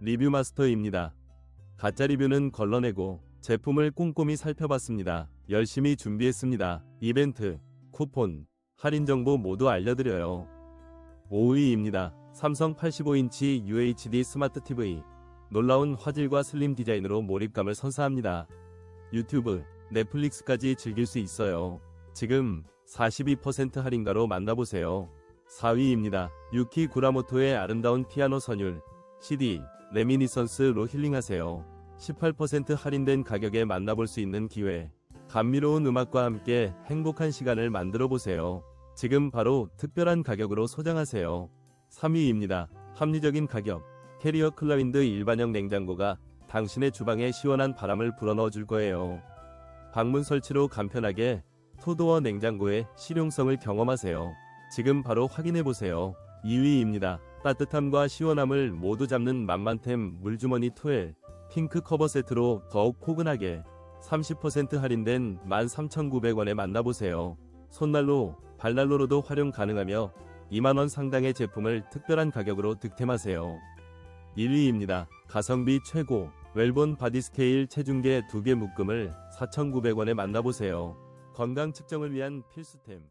리뷰 마스터입니다. 가짜 리뷰는 걸러내고 제품을 꼼꼼히 살펴봤습니다. 열심히 준비했습니다. 이벤트, 쿠폰, 할인 정보 모두 알려드려요. 5위입니다. 삼성 85인치 UHD 스마트 TV. 놀라운 화질과 슬림 디자인으로 몰입감을 선사합니다. 유튜브, 넷플릭스까지 즐길 수 있어요. 지금 42% 할인가로 만나보세요. 4위입니다. 유키 구라모토의 아름다운 피아노 선율, CD, 레미니선스로 힐링하세요. 18% 할인된 가격에 만나볼 수 있는 기회. 감미로운 음악과 함께 행복한 시간을 만들어 보세요. 지금 바로 특별한 가격으로 소장하세요. 3위입니다. 합리적인 가격. 캐리어 클라윈드 일반형 냉장고가 당신의 주방에 시원한 바람을 불어넣어 줄 거예요. 방문 설치로 간편하게 토도어 냉장고의 실용성을 경험하세요. 지금 바로 확인해 보세요. 2위입니다. 따뜻함과 시원함을 모두 잡는 만만템 물주머니 투엘 핑크 커버 세트로 더욱 포근하게 30% 할인된 13,900원에 만나보세요. 손난로, 발난로로도 활용 가능하며 2만원 상당의 제품을 특별한 가격으로 득템하세요. 1위입니다. 가성비 최고 웰본 바디스케일 체중계 2개 묶음을 4,900원에 만나보세요. 건강 측정을 위한 필수템